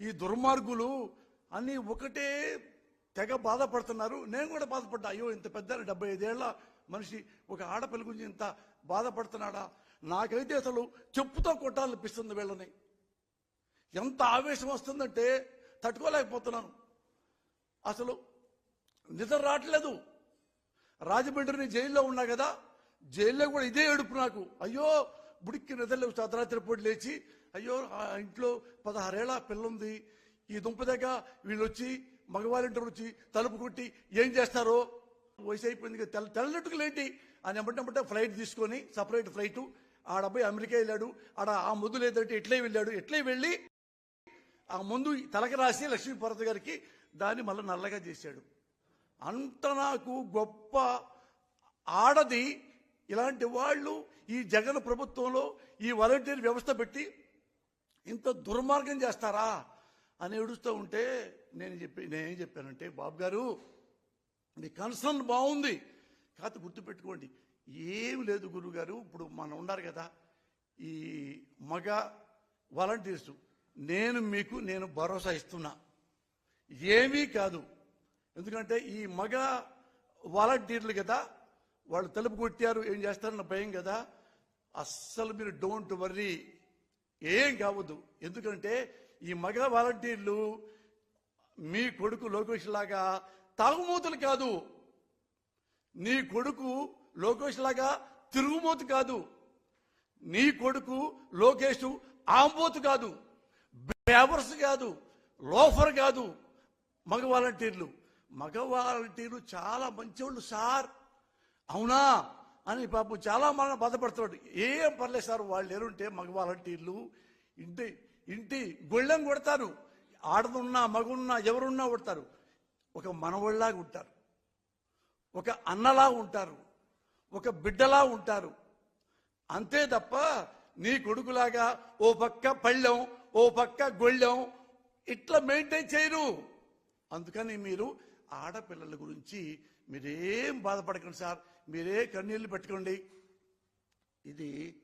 ఈ దుర్మార్గులు అని ఒకటే తెగ బాధపడుతున్నారు. నేను కూడా బాధపడ్డా అయ్యో ఇంత పెద్ద డెబ్బై ఐదేళ్ళ మనిషి ఒక ఆడపిల్ల గురించి ఇంత బాధపడుతున్నాడా? నాకైతే అసలు చెప్పుతో కొట్టాలనిపిస్తుంది వీళ్ళని. ఎంత ఆవేశం వస్తుందంటే తట్టుకోలేకపోతున్నాను. అసలు నిద్ర రావట్లేదు. రాజమండ్రిని జైల్లో ఉన్నా కదా జైల్లో కూడా ఇదే ఏడుపు నాకు. అయ్యో బుడిక్కి నిద్రలేవు అర్ధరాత్రి పూట లేచి అయ్యో ఆ ఇంట్లో పదహారేళ్ళ పిల్ల ఉంది ఈ దుంప దగ్గర వీళ్ళు వచ్చి మగవాళ్ళింటి వచ్చి తలుపు కొట్టి ఏం చేస్తారో? వయసు అయిపోయింది కదా, తెల్ల తెల్లట్టుకులు ఏంటి అని ఎమ్మటెమ్మటే ఫ్లైట్ తీసుకొని సపరేట్ ఫ్లైట్. ఆడ అబ్బాయి అమెరికా వెళ్ళాడు. ఆడ ఆ ముద్దు లేదంటే ఎట్లే వెళ్ళాడు. ఎట్లే వెళ్ళి ఆ ముందు తలకి రాసి లక్ష్మీపార్వతి గారికి దాన్ని మళ్ళీ నల్లగా చేశాడు. అంత నాకు గొప్ప ఆడది ఇలాంటి వాళ్ళు ఈ జగన్ ప్రభుత్వంలో ఈ వాలంటీర్ వ్యవస్థ పెట్టి ఇంత దుర్మార్గం చేస్తారా? అని ఏడుస్తూ ఉంటే నేను చెప్పి నేనేం చెప్పానంటే బాబు గారు మీ కన్సర్న్ బాగుంది. కాకపోతే గుర్తుపెట్టుకోండి ఏం లేదు గురువు గారు ఇప్పుడు మనం ఉన్నారు కదా ఈ మగ వాలంటీర్స్ నేను మీకు నేను భరోసా ఇస్తున్నా. ఏమీ కాదు. ఎందుకంటే ఈ మగ వాలంటీర్లు కదా వాళ్ళు తలుపు కొట్టారు ఏం చేస్తారన్న భయం కదా. అస్సలు మీరు డోంట్ వర్రీ ఏం కావద్దు. ఎందుకంటే ఈ మగ వాలంటీర్లు మీ కొడుకు లోకేష్ లాగా తాగుమూతలు కాదు. నీ కొడుకు లోకేష్ లాగా తిరుగుమూతు కాదు. నీ కొడుకు లోకేష్ ఆంబోతు కాదు. బేవర్స్ కాదు. లోఫర్ కాదు. మగ వాలంటీర్లు. మగ వాలంటీర్లు చాలా మంచివాళ్ళు సార్. అవునా? అని పాపం చాలా మన బాధపడుతున్నాడు. ఏం పర్లేదు సార్ వాళ్ళు ఎరుంటే మగ వాలంటీర్లు ఇంటి ఇంటి గొళ్ళెం కొడతారు. ఆడదున్నా మగున్నా ఎవరున్నా కొడతారు. ఒక మనవళ్ళలాగా ఉంటారు. ఒక అన్నలా ఉంటారు. ఒక బిడ్డలా ఉంటారు. అంతే తప్ప నీ కొడుకులాగా ఓ పక్క పళ్ళెం ఓ పక్క గొళ్ళెం ఇట్లా మెయింటైన్ చేయరు. అందుకని మీరు ఆడపిల్లల గురించి మీరేం బాధపడకండి సార్. మీరే కన్నీళ్ళు పెట్టుకోండి. ఇది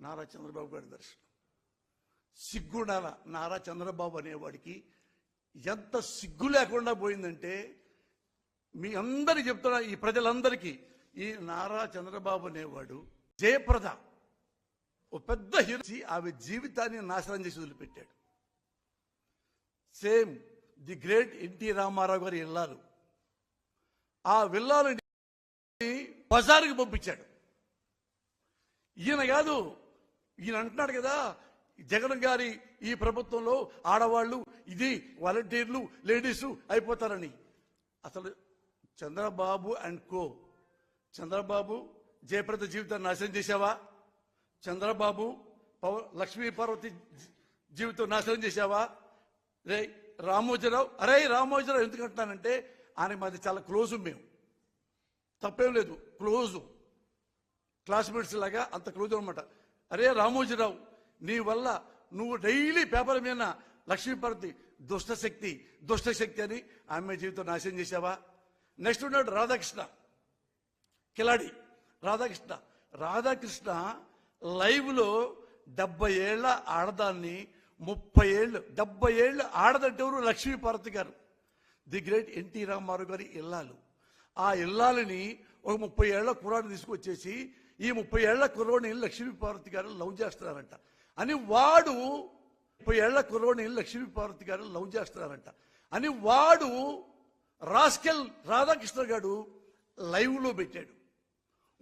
నారా చంద్రబాబు గారి దర్శనం. సిగ్గుండాల నారా చంద్రబాబు అనేవాడికి ఎంత సిగ్గు లేకుండా పోయిందంటే మీ అందరికి చెప్తున్నా ఈ ప్రజలందరికీ ఈ నారా చంద్రబాబు అనేవాడు జయప్రద ఓ పెద్ద హీరో. ఆమె జీవితాన్ని నాశనం చేసి వదిలిపెట్టాడు. Same the great NT Rama Rao garu వెళ్ళారు. ఆ విల్లాలని బజారుకి పంపించాడు. ఈయన కాదు ఈయన అంటున్నాడు కదా జగన్ గారి ఈ ప్రభుత్వంలో ఆడవాళ్ళు ఇది వాలంటీర్లు లేడీసు అయిపోతారని. అసలు చంద్రబాబు అండ్ కో చంద్రబాబు జయప్రద జీవితాన్ని నాశనం చేశావా? చంద్రబాబు పవ లక్ష్మీ పార్వతి జీవితం నాశనం చేశావా? రే రామోజీరావు అరే రామోజీరావు ఎందుకంటున్నానంటే ఆయన మాది చాలా క్లోజ్ మేము. తప్పేం లేదు క్లోజు. క్లాస్మేట్స్ లాగా అంత క్లోజ్ అనమాట అరే రామోజీరావు నీ వల్ల నువ్వు డైలీ పేపర్ మీద లక్ష్మీపార్వతి దుష్టశక్తి దుష్టశక్తి అని ఆమె జీవితం నాశనం చేసావా నెక్స్ట్ ఉన్నాడు రాధాకృష్ణ కిలాడి. రాధాకృష్ణ రాధాకృష్ణ లైవ్లో డెబ్బై ఏళ్ళ ఆడదాన్ని ముప్పై ఏళ్ళు డెబ్బై ఏళ్ళు ఆడదంటే లక్ష్మీపార్వతి గారు. ది గ్రేట్ ఎన్టీ రామారావు గారి ఇల్లాలు. ఆ ఇల్లాలని ఒక ముప్పై ఏళ్ళ కుర్రాడు తీసుకొచ్చేసి ఈ ముప్పై ఏళ్ళ కుర్రోడిని లక్ష్మీపార్వతి గారు లవ్ చేస్తున్నారంట. అని వాడు ముప్పై ఏళ్ళ కుర్రోడిని లక్ష్మీపార్వతి గారు లవ్ చేస్తున్నారంట. అని వాడు రాస్కెల్ రాధాకృష్ణ గారు లైవ్లో పెట్టాడు.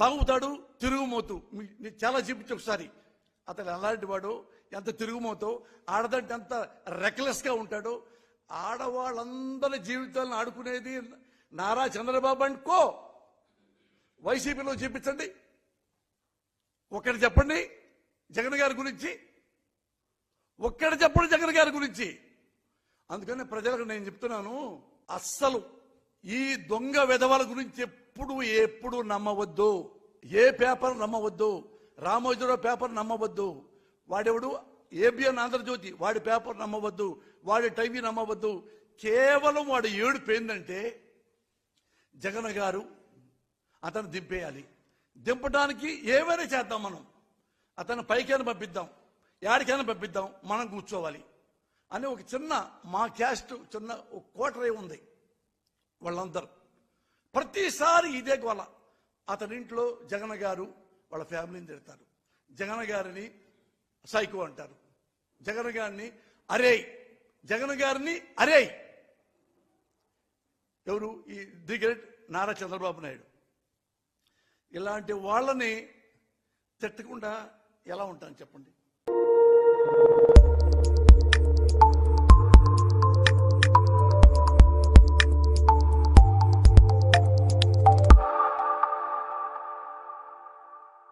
తాగుతాడు తిరుగుమోతు. చాలా చూపించి ఒకసారి. అతను ఎలాంటి వాడు ఎంత తిరుగుమోతో ఆడదంటే ఎంత రెక్లెస్గా ఉంటాడో ఆడవాళ్ళందరి జీవితాలను ఆడుకునేది నారా చంద్రబాబు అనుకో. వైసీపీలో చూపించండి. ఒక్కటి చెప్పండి జగన్ గారి గురించి. ఒక్కడ చెప్పండి జగన్ గారి గురించి. అందుకని ప్రజలకు నేను చెప్తున్నాను అస్సలు ఈ దొంగ విధవల గురించి ఎప్పుడు ఎప్పుడు నమ్మవద్దు. ఏ పేపర్ నమ్మవద్దు. రామోజీరావు పేపర్ నమ్మవద్దు. వాడెవడు? ఏబిఎన్ ఆంధ్రజ్యోతి. వాడి పేపర్ నమ్మవద్దు. వాడి టైవీ నమ్మవద్దు. కేవలం వాడు ఏడుపు ఏందంటే జగన్ గారు అతను దింపేయాలి. దింపడానికి ఏమైనా చేద్దాం మనం. అతను పైకైనా పంపిద్దాం. యాడికైనా పంపిద్దాం. మనం కూర్చోవాలి. అని ఒక చిన్న మా క్యాస్ట్ చిన్న ఒక కోటరే ఉంది. వాళ్ళందరూ. ప్రతిసారి ఇదే గోల. అతడింట్లో జగన్ గారు వాళ్ళ ఫ్యామిలీని తిడతారు. జగన్ గారిని సైకో అంటారు. జగన్ గారిని అరే జగన్ గారిని అరే. ఎవరు? ఈ ది గ్రేట్ నారా చంద్రబాబు నాయుడు. ఇలాంటి వాళ్ళని తిట్టకుండా ఎలా ఉంటాను చెప్పండి?